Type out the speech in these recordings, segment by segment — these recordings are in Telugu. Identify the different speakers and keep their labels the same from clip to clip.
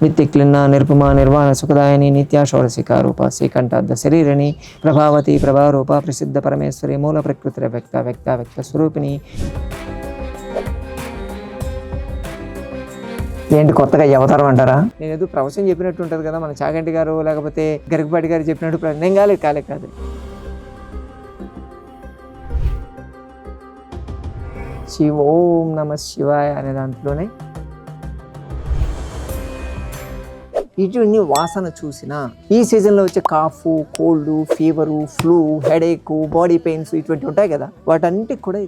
Speaker 1: నిత్యక్లిన్న నిర్పుమ నిర్వాణ సుఖదాయని నిత్య షోడశిక రూప శ్రీకంఠార్థ శరీరిణి ప్రభావతి ప్రభారూప ప్రసిద్ధ పరమేశ్వరి మూల ప్రకృతి వ్యక్త వ్యక్త వ్యక్త స్వరూపిణి ఏంటి కొత్తగా అవతారం అంటారా? నేను ఏదో ప్రవచనం చెప్పినట్టు ఉంటుంది కదా మన చాగంటి గారు లేకపోతే గరికపాటి గారు చెప్పినట్టు నేను కాలేదు కాలేదు కాదు శివ ఓం నమ శివాయ అనే దాంట్లోనే ఇటువంటి వాసన చూసిన ఈ సీజన్లో వచ్చే cough cold fever flu headache body pains ఇటువంటి ఉంటాయి కదా వాటన్నిటికి కూడా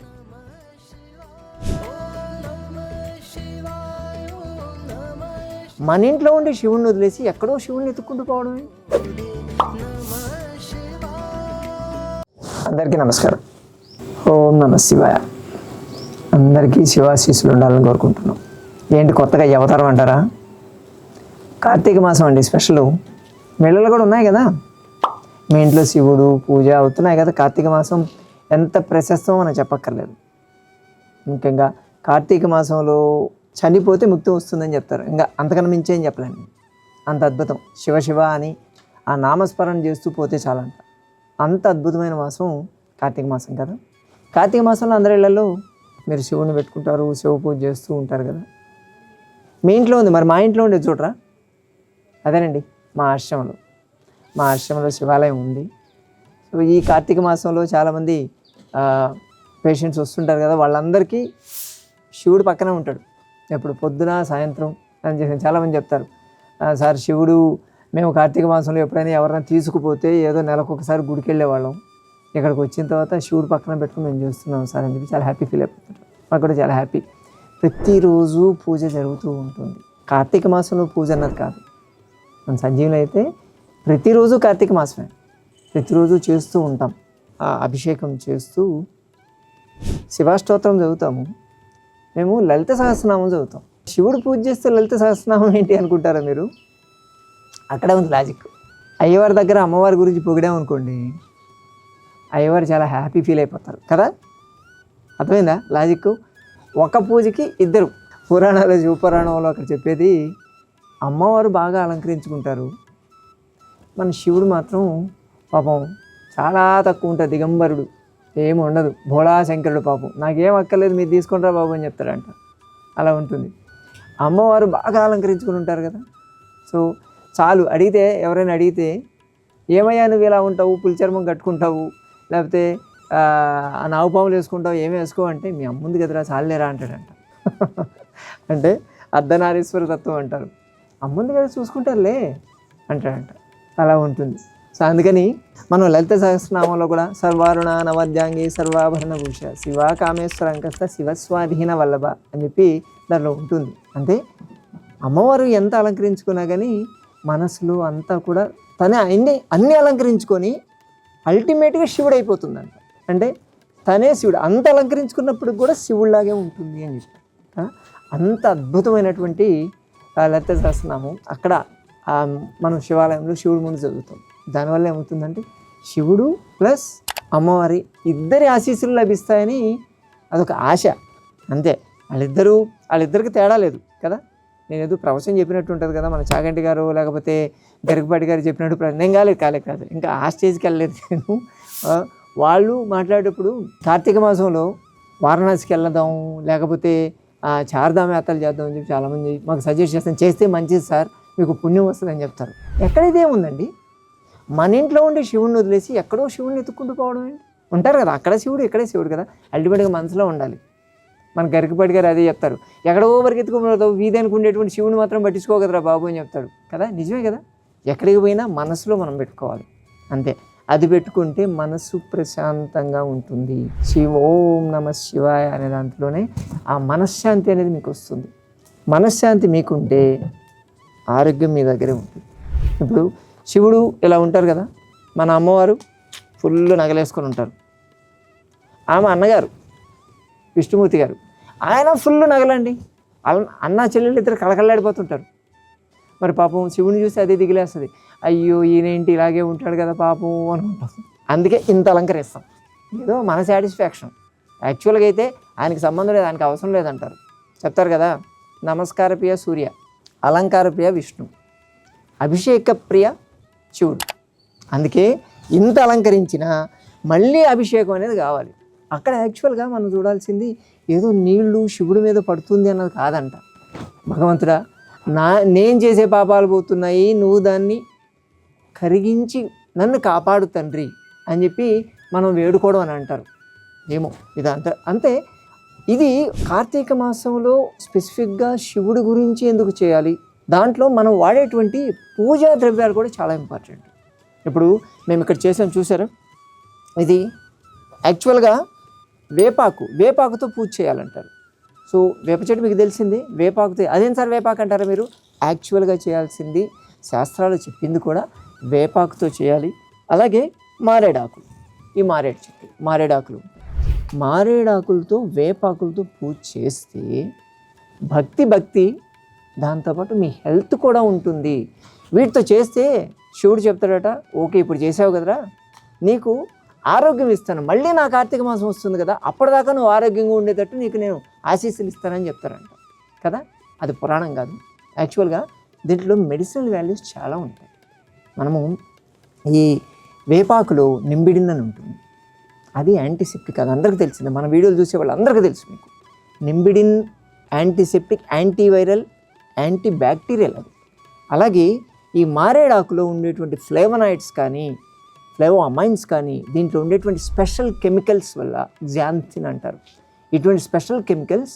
Speaker 1: మన ఇంట్లో ఉండే శివుణ్ణి వదిలేసి ఎక్కడో శివుణ్ణి ఎత్తుకుంటూ పోవడమే. అందరికీ నమస్కారం. ఓం నమ శివాయ. అందరికీ శివాశీస్సులు ఉండాలని కోరుకుంటున్నాం. ఏంటి కొత్తగా అవతారం అంటారా? కార్తీక మాసం అండి స్పెషల్ మెళ్ళలు కూడా ఉన్నాయి కదా? మీ ఇంట్లో శివుడు పూజ అవుతున్నాయి కదా కార్తీక మాసం. ఎంత ప్రశస్తం మనం చెప్పక్కర్లేదు. ముఖ్యంగా కార్తీక మాసంలో చనిపోతే ముక్తి వస్తుందని చెప్తారు. ఇంకా అంతకన్నా మించి చెప్పలేండి అంత అద్భుతం. శివ శివ అని ఆ నామస్మరణ చేస్తూ పోతే చాలంట. అంత అద్భుతమైన మాసం కార్తీక మాసం కదా? కార్తీక మాసంలో అందరి ఇళ్ళలో మీరు శివుని పెట్టుకుంటారు శివ పూజ చేస్తూ ఉంటారు కదా? మీ ఇంట్లో ఉంది. మరి మా ఇంట్లో ఉండే చూడరా? అదేనండి మా ఆశ్రమంలో. మా ఆశ్రమంలో శివాలయం ఉంది. సో ఈ కార్తీక మాసంలో చాలామంది పేషెంట్స్ వస్తుంటారు కదా వాళ్ళందరికీ శివుడు పక్కనే ఉంటాడు. ఎప్పుడు పొద్దున సాయంత్రం అని చెప్పి చాలామంది చెప్తారు. సార్ శివుడు మేము కార్తీక మాసంలో ఎప్పుడైనా ఎవరైనా తీసుకుపోతే ఏదో నెలకు ఒకసారి గుడికి వెళ్ళేవాళ్ళం ఇక్కడికి వచ్చిన తర్వాత శివుడు పక్కన పెట్టుకుని మేము చూస్తున్నాం సార్ అని చెప్పి చాలా హ్యాపీ ఫీల్ అయిపోతుంటారు మాకు కూడా చాలా హ్యాపీ. ప్రతిరోజు పూజ జరుగుతూ ఉంటుంది. కార్తీక మాసంలో పూజ అన్నది కాదు. మన సంజీవులు అయితే ప్రతిరోజు కార్తీక మాసమే. ప్రతిరోజు చేస్తూ ఉంటాం. ఆ అభిషేకం చేస్తూ శివాష్టోత్రం చదువుతాము. మేము లలిత సహస్రనామం చదువుతాం. శివుడు పూజ చేస్తే లలిత సహస్రనామం ఏంటి అనుకుంటారా మీరు? అక్కడే ఉంది లాజిక్ అయ్యవారి దగ్గర అమ్మవారి గురించి పొగిడామనుకోండి అయ్యవారు చాలా హ్యాపీ ఫీల్ అయిపోతారు. కదా? అర్థమైందా? లాజిక్ ఒక పూజకి ఇద్దరు. పురాణాలు శివపురాణంలో అక్కడ చెప్పేది అమ్మవారు బాగా అలంకరించుకుంటారు. మన శివుడు మాత్రం పాపం చాలా తక్కువ ఉంటుంది దిగంబరుడు. ఏమి ఉండదు. భోళా శంకరుడు పాపం. నాకేం అక్కర్లేదు మీరు తీసుకుంటారా బాబు అని చెప్తాడంట. అలా ఉంటుంది. అమ్మవారు బాగా అలంకరించుకుని ఉంటారు కదా. సో చాలు. అడిగితే ఎవరైనా అడిగితే ఏమయ్యా నువ్వు ఇలా ఉంటావు? పులిచర్మం కట్టుకుంటావు? లేకపోతే ఆ, నావు పాములు వేసుకుంటావు? ఏమి వేసుకో? అంటే మీ అమ్ముంది కదరా చాలేరా అంటాడంట. అంటే అర్ధనారీశ్వర తత్వం అంటారు. అమ్ముంది కదా చూసుకుంటారులే అంటాడంట. అలా ఉంటుంది. సో అందుకని మనం లలిత సహస్రనామంలో కూడా సర్వారుణ నవద్యాంగి సర్వాభరణ భూష శివ కామేశ్వర అంకస్త శివస్వాధీన వల్లభ అని చెప్పి దానిలో ఉంటుంది. అంటే అమ్మవారు ఎంత అలంకరించుకున్నా కానీ మనసులో అంతా కూడా తనే అన్ని అన్నీ అలంకరించుకొని అల్టిమేట్గా శివుడు అయిపోతుందంట అంటే తనే శివుడు. అంత అలంకరించుకున్నప్పుడు కూడా శివుడిలాగే ఉంటుంది అని చెప్పి అంత అద్భుతమైనటువంటి లలిత సహస్రనామం అక్కడ మనం శివాలయంలో శివుడు ముందు చదువుతాం దానివల్ల ఏమవుతుందంటే శివుడు ప్లస్ అమ్మవారి ఇద్దరి ఆశీస్సులు లభిస్తాయని అదొక ఆశ. అంతే. వాళ్ళిద్దరూ వాళ్ళిద్దరికి తేడా లేదు కదా? నేను ఏదో ప్రవచనం చెప్పినట్టు ఉంటుంది కదా మన చాగంటి గారు లేకపోతే గరికపాటి గారు చెప్పినట్టు నేను కాలేదు కాలేదు కాదు ఇంకా ఆ స్టేజ్కి వెళ్ళలేదు నేను. వాళ్ళు మాట్లాడేటప్పుడు కార్తీక మాసంలో వారణాసికి వెళ్దాం లేకపోతే ఆ, యాత్రలు చేద్దాం అని చెప్పి చాలామంది మాకు సజెస్ట్ చేస్తాను చేస్తే మంచిది సార్ మీకు పుణ్యం వస్తుందని చెప్తారు. ఎక్కడైతే ఉందండి? మన ఇంట్లో ఉండే శివుణ్ణి వదిలేసి ఎక్కడో శివుణ్ణి ఎత్తుక్కుంటూ పోవడం ఏంటి? ఉంటారు కదా అక్కడ శివుడు ఇక్కడే శివుడు కదా. అల్టిమేట్గా మనసులో ఉండాలి. మన గరికపాటి గారు అదే చెప్తారు. ఎక్కడో పరిగెత్తుకుపోతావు వీధి ఉండేటువంటి శివుని మాత్రం పట్టించుకోగదరా బాబు అని చెప్తాడు. కదా నిజమే కదా? ఎక్కడికి పోయినా మనసులో మనం పెట్టుకోవాలి. అంతే. అది పెట్టుకుంటే మనసు ప్రశాంతంగా ఉంటుంది. శివ ఓం నమ శివాయ అనే దాంట్లోనే ఆ మనశ్శాంతి అనేది మీకు వస్తుంది. మనశ్శాంతి మీకుంటే ఆరోగ్యం మీ దగ్గరే ఉంటుంది. ఇప్పుడు శివుడు ఇలా ఉంటారు కదా మన అమ్మవారు ఫుల్ నగలేసుకొని ఉంటారు. ఆమె అన్నగారు విష్ణుమూర్తి గారు ఆయన ఫుల్ నగలండి. అన్న చెల్లెళ్ళు ఇద్దరు కళకళలాడిపోతుంటారు. మరి పాపం శివుని చూసి అదే దిగిలేస్తుంది. అయ్యో ఈయనేంటి ఇలాగే ఉంటాడు కదా పాపం అనుకుంటాం అందుకే ఇంత అలంకరిస్తాం. ఏదో మన సాటిస్ఫాక్షన్. యాక్చువల్గా అయితే ఆయనకి సంబంధం లేదు ఆయనకి అవసరం లేదంటారు. చెప్తారు కదా నమస్కార ప్రియ సూర్య అలంకార ప్రియ విష్ణు అభిషేక ప్రియ శివుడు. అందుకే ఇంత అలంకరించినా మళ్ళీ అభిషేకం అనేది కావాలి. అక్కడ యాక్చువల్గా మనం చూడాల్సింది ఏదో నీళ్ళు శివుడి మీద పడుతుంది అన్నది కాదంట. భగవంతుడా నా నేను చేసే పాపాలు పోతున్నాయి నువ్వు దాన్ని కరిగించి నన్ను కాపాడు తండ్రి అని చెప్పి మనం వేడుకోవడం అని అంటారు. ఏమో ఇదంతా. అంతే ఇది కార్తీక మాసంలో స్పెసిఫిక్గా శివుడి గురించి ఎందుకు చేయాలి? దాంట్లో మనం వాడేటువంటి పూజా ద్రవ్యాలు కూడా చాలా ఇంపార్టెంట్. ఇప్పుడు మేము ఇక్కడ చేసాం చూసారా? ఇది యాక్చువల్గా వేపాకు వేపాకుతో పూజ చేయాలంటారు. సో వేప చెట్టు మీకు తెలిసింది వేపాకుతో అదేం సార్ వేపాకు అంటారా మీరు? యాక్చువల్గా చేయాల్సింది శాస్త్రాలు చెప్పింది కూడా వేపాకుతో చేయాలి. అలాగే మారేడాకులు. ఈ మారేడు చెట్టు మారేడాకులు. మారేడాకులతో వేపాకులతో పూజ చేస్తే భక్తి భక్తి దాంతోపాటు మీ హెల్త్ కూడా ఉంటుంది. వీటితో చేస్తే శివుడు చెప్తాడట ఓకే ఇప్పుడు చేసావు కదరా. నీకు ఆరోగ్యం ఇస్తాను. మళ్ళీ నా కార్తీక మాసం వస్తుంది కదా. అప్పటిదాకా నువ్వు ఆరోగ్యంగా ఉండేటట్టు నీకు నేను ఆశీస్సులు ఇస్తానని చెప్తారంట. కదా? అది పురాణం కాదు. యాక్చువల్గా దీంట్లో మెడిసినల్ వాల్యూస్ చాలా ఉంటాయి. మనము ఈ వేపాకులో నింబిడిన్ అని ఉంటుంది. అది యాంటీసెప్టిక్ అది అందరికీ తెలిసిందే. మన వీడియోలు చూసే వాళ్ళందరికీ తెలుసు మీకు. నింబిడిన్ యాంటీసెప్టిక్ యాంటీవైరల్ యాంటీ బ్యాక్టీరియల్ అది. అలాగే ఈ మారేడాకులో ఉండేటువంటి ఫ్లేవనాయిడ్స్ కానీ ఫ్లేవో అమైన్స్ కానీ దీంట్లో ఉండేటువంటి స్పెషల్ కెమికల్స్ వల్ల జాన్సిన్ అంటారు. ఇటువంటి స్పెషల్ కెమికల్స్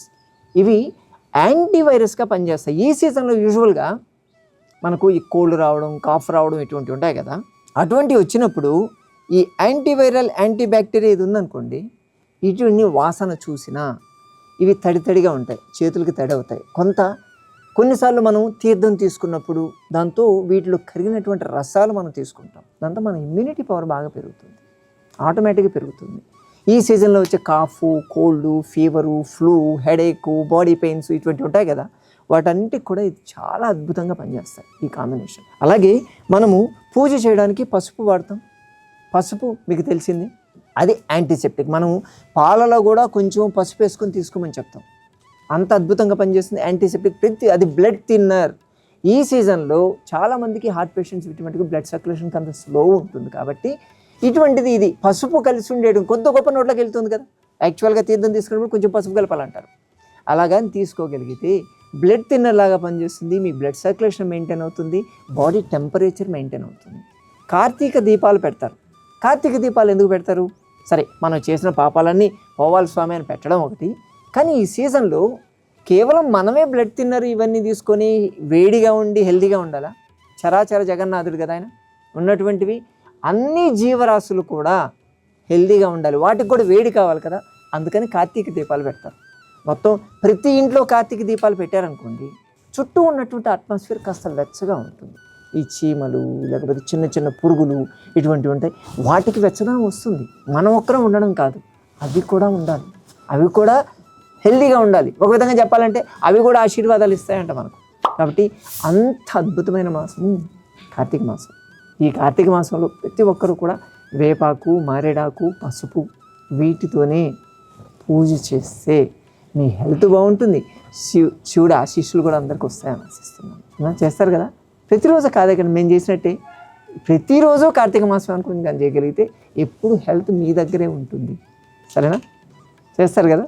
Speaker 1: ఇవి యాంటీవైరస్గా పనిచేస్తాయి. ఈ సీజన్లో యూజువల్గా మనకు ఈ కోల్డ్ రావడం కాఫ్ రావడం ఇటువంటివి ఉంటాయి కదా. అటువంటివి వచ్చినప్పుడు ఈ యాంటీవైరల్ యాంటీబ్యాక్టీరియా ఇది ఉందనుకోండి ఇటువంటి వాసన చూసినా ఇవి తడి తడిగా ఉంటాయి చేతులకి తడి అవుతాయి. కొంత కొన్నిసార్లు మనం తీర్థం తీసుకున్నప్పుడు దాంతో వీటిలో కరిగినటువంటి రసాలు మనం తీసుకుంటాం. దాంతో మన ఇమ్యూనిటీ పవర్ బాగా పెరుగుతుంది. ఆటోమేటిక్గా పెరుగుతుంది. ఈ సీజన్లో వచ్చే cough cold fever flu headache body pains ఇటువంటివి ఉంటాయి కదా. వాటన్నిటికి కూడా ఇది చాలా అద్భుతంగా పనిచేస్తాయి ఈ కాంబినేషన్ అలాగే మనము పూజ చేయడానికి పసుపు వాడతాం. పసుపు మీకు తెలిసింది? అది యాంటీసెప్టిక్ మనం పాలలో కూడా కొంచెం పసుపు వేసుకొని తీసుకోమని చెప్తాం. అంత అద్భుతంగా పనిచేస్తుంది యాంటీసెప్టిక్ ప్రతి అది బ్లడ్ థిన్నర్ ఈ సీజన్లో చాలామందికి హార్ట్ పేషెంట్స్ ఇటువంటి బ్లడ్ సర్క్యులేషన్ అంత స్లో ఉంటుంది కాబట్టి ఇటువంటిది ఇది. పసుపు కలిసి ఉండేయడం కొద్ది గొప్ప నోట్లోకి వెళ్తుంది కదా. యాక్చువల్గా తీర్థం తీసుకున్నప్పుడు కొంచెం పసుపు కలపాలంటారు. అలాగని తీసుకోగలిగితే బ్లడ్ థిన్నర్ లాగా పనిచేస్తుంది మీ బ్లడ్ సర్క్యులేషన్ మెయింటైన్ అవుతుంది బాడీ టెంపరేచర్ మెయింటైన్ అవుతుంది. కార్తీక దీపాలు పెడతారు. కార్తీక దీపాలు ఎందుకు పెడతారు? సరే మనం చేసిన పాపాలన్నీ పోవాలి స్వామి అని పెట్టడం ఒకటి. కానీ ఈ సీజన్లో కేవలం మనమే బ్లడ్ తిన్నర్ ఇవన్నీ తీసుకొని వేడిగా ఉండి హెల్దీగా ఉండాలా? చరాచర జగన్నాథుడు కదా ఆయన. ఉన్నటువంటివి అన్ని జీవరాశులు కూడా హెల్దీగా ఉండాలి. వాటికి కూడా వేడి కావాలి కదా. అందుకని కార్తీక దీపాలు పెడతారు. మొత్తం ప్రతి ఇంట్లో కార్తీక దీపాలు పెట్టారనుకోండి చుట్టూ ఉన్నటువంటి అట్మాస్ఫియర్ కాస్త వెచ్చగా ఉంటుంది. ఈ చీమలు లేకపోతే చిన్న చిన్న పురుగులు ఇటువంటివి ఉంటాయి. వాటికి వెచ్చదనం వస్తుంది. మనం ఒక్కరం ఉండడం కాదు. అవి కూడా ఉండాలి. అవి కూడా హెల్తీగా ఉండాలి. ఒక విధంగా చెప్పాలంటే అవి కూడా ఆశీర్వాదాలు ఇస్తాయంట మనకు. కాబట్టి అంత అద్భుతమైన మాసం కార్తీక మాసం. ఈ కార్తీక మాసంలో ప్రతి ఒక్కరూ కూడా వేపాకు మారేడాకు పసుపు వీటితోనే పూజ చేస్తే మీ హెల్త్ బాగుంటుంది. శివు శివుడు ఆశీస్సులు కూడా అందరికి వస్తాయని ఆశిస్తున్నాను. చేస్తారు కదా? ప్రతిరోజు కాదే కానీ మేము చేసినట్టే. ప్రతిరోజు కార్తీక మాసం అనుకుని కానీ చేయగలిగితే ఎప్పుడు హెల్త్ మీ దగ్గరే ఉంటుంది. సరేనా? చేస్తారు కదా?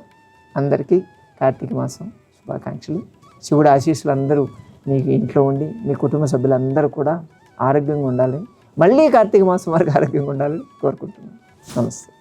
Speaker 1: అందరికీ కార్తీక మాసం శుభాకాంక్షలు. శివుడు ఆశీస్సులు అందరూ మీకు ఇంట్లో ఉండి మీ కుటుంబ సభ్యులందరూ కూడా ఆరోగ్యంగా ఉండాలి మళ్ళీ కార్తీక మాసం వరకు ఆరోగ్యంగా ఉండాలని కోరుకుంటున్నాను. నమస్తే.